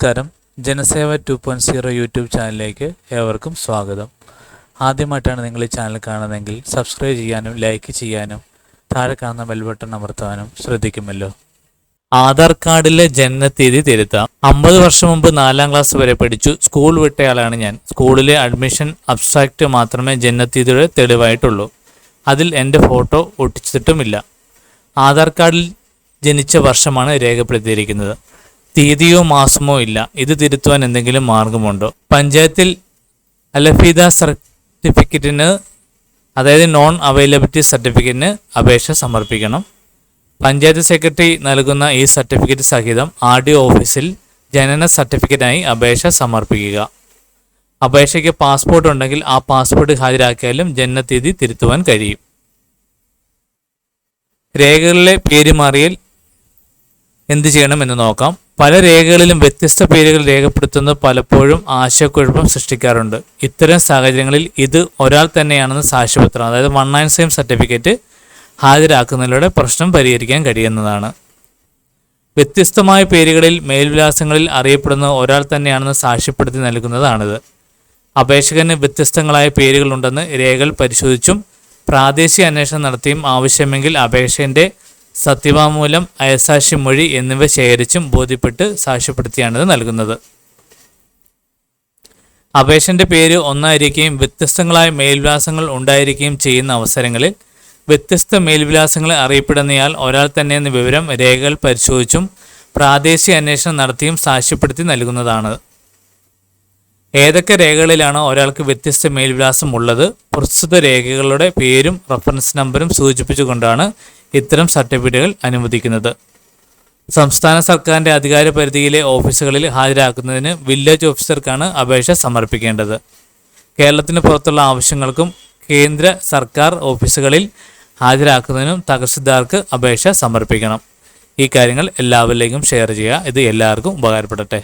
നമസ്കാരം. Janaseva two point zero YouTube ചാനലിലേക്ക് ഏവർക്കും സ്വാഗതം. ആദ്യമായിട്ടാണ് നിങ്ങൾ ഈ ചാനൽ കാണുന്നതെങ്കിൽ സബ്സ്ക്രൈബ് ചെയ്യാനും ലൈക്ക് ചെയ്യാനും താഴെ കാണുന്ന ബെൽ ബട്ടൺ അമർത്താനും ശ്രദ്ധിക്കുമല്ലോ. ആധാർ കാർഡിലെ ജനനത്തീയതി തിരുത്താം. അമ്പത് വർഷം മുമ്പ് നാലാം ക്ലാസ് വരെ പഠിച്ചു. സ്കൂൾ വിട്ടയാളാണ് ഞാൻ. സ്കൂളിലെ അഡ്മിഷൻ അബ്സ്ട്രാക്റ്റ് മാത്രമേ ജനനത്തീയതിയുടെ തെളിവായിട്ടുള്ളൂ. അതിൽ എന്റെ ഫോട്ടോ ഒട്ടിച്ചിട്ടുമില്ല. ആധാർ കാർഡിൽ ജനിച്ച വർഷമാണ് രേഖപ്പെടുത്തിയിരിക്കുന്നത്. തീയതിയോ മാസമോ ഇല്ല. ഇത് തിരുത്തുവാൻ എന്തെങ്കിലും മാർഗമുണ്ടോ? പഞ്ചായത്തിൽ അലഫീദ സർട്ടിഫിക്കറ്റിന് അതായത് നോൺ അവൈലബിലിറ്റി സർട്ടിഫിക്കറ്റിന് അപേക്ഷ സമർപ്പിക്കണം. പഞ്ചായത്ത് സെക്രട്ടറി നൽകുന്ന ഈ സർട്ടിഫിക്കറ്റ് സഹിതം ആർ ഡി ഓഫീസിൽ ജനന സർട്ടിഫിക്കറ്റിനായി അപേക്ഷ സമർപ്പിക്കുക. അപേക്ഷയ്ക്ക് പാസ്പോർട്ട് ഉണ്ടെങ്കിൽ ആ പാസ്പോർട്ട് ഹാജരാക്കിയാലും ജനനത്തീയതി തിരുത്തുവാൻ കഴിയും. രേഖകളിലെ പേര് മാറിയൽ എന്ത് ചെയ്യണം എന്ന് നോക്കാം. പല രേഖകളിലും വ്യത്യസ്ത പേരുകൾ രേഖപ്പെടുത്തുന്നത് പലപ്പോഴും ആശയക്കുഴപ്പം സൃഷ്ടിക്കാറുണ്ട്. ഇത്തരം സാഹചര്യങ്ങളിൽ ഇത് ഒരാൾ തന്നെയാണെന്ന് സാക്ഷ്യപത്രം അതായത് വൺ ആൻഡ് സെയിം സർട്ടിഫിക്കറ്റ് ഹാജരാക്കുന്നതിലൂടെ പ്രശ്നം പരിഹരിക്കാൻ കഴിയുന്നതാണ്. വ്യത്യസ്തമായ പേരുകളിൽ മേൽവിലാസങ്ങളിൽ അറിയപ്പെടുന്ന ഒരാൾ തന്നെയാണെന്ന് സാക്ഷ്യപ്പെടുത്തി നൽകുന്നതാണിത്. അപേക്ഷകന് വ്യത്യസ്തങ്ങളായ പേരുകളുണ്ടെന്ന് രേഖകൾ പരിശോധിച്ചും പ്രാദേശിക അന്വേഷണം നടത്തിയും ആവശ്യമെങ്കിൽ അപേക്ഷന്റെ സത്യവാങ്മൂലം അയസാക്ഷി മൊഴി എന്നിവ ശേഖരിച്ചും ബോധ്യപ്പെട്ട് സാക്ഷ്യപ്പെടുത്തിയാണിത് നൽകുന്നത്. അപേക്ഷന്റെ പേര് ഒന്നായിരിക്കുകയും വ്യത്യസ്തങ്ങളായ മേൽവിലാസങ്ങൾ ഉണ്ടായിരിക്കുകയും ചെയ്യുന്ന അവസരങ്ങളിൽ വ്യത്യസ്ത മേൽവിലാസങ്ങളെ അറിയപ്പെടുന്നയാൾ ഒരാൾ തന്നെ എന്ന വിവരം രേഖകൾ പരിശോധിച്ചും പ്രാദേശിക അന്വേഷണം നടത്തിയും സാക്ഷ്യപ്പെടുത്തി നൽകുന്നതാണ്. ഏതൊക്കെ രേഖകളിലാണ് ഒരാൾക്ക് വ്യത്യസ്ത മേൽവിലാസം ഉള്ളത്? പ്രസ്തുത രേഖകളുടെ പേരും റഫറൻസ് നമ്പറും സൂചിപ്പിച്ചുകൊണ്ടാണ് ഇത്തരം സർട്ടിഫിക്കറ്റുകൾ അനുവദിക്കുന്നത്. സംസ്ഥാന സർക്കാരിന്റെ അധികാര പരിധിയിലെ ഓഫീസുകളിൽ ഹാജരാക്കുന്നതിന് വില്ലേജ് ഓഫീസർക്കാണ് അപേക്ഷ സമർപ്പിക്കേണ്ടത്. കേരളത്തിന് പുറത്തുള്ള ആവശ്യങ്ങൾക്കും കേന്ദ്ര സർക്കാർ ഓഫീസുകളിൽ ഹാജരാക്കുന്നതിനും തഹസിൽദാർക്ക് അപേക്ഷ സമർപ്പിക്കണം. ഈ കാര്യങ്ങൾ എല്ലാവരിലേക്കും ഷെയർ ചെയ്യുക. ഇത് എല്ലാവർക്കും ഉപകാരപ്പെടട്ടെ.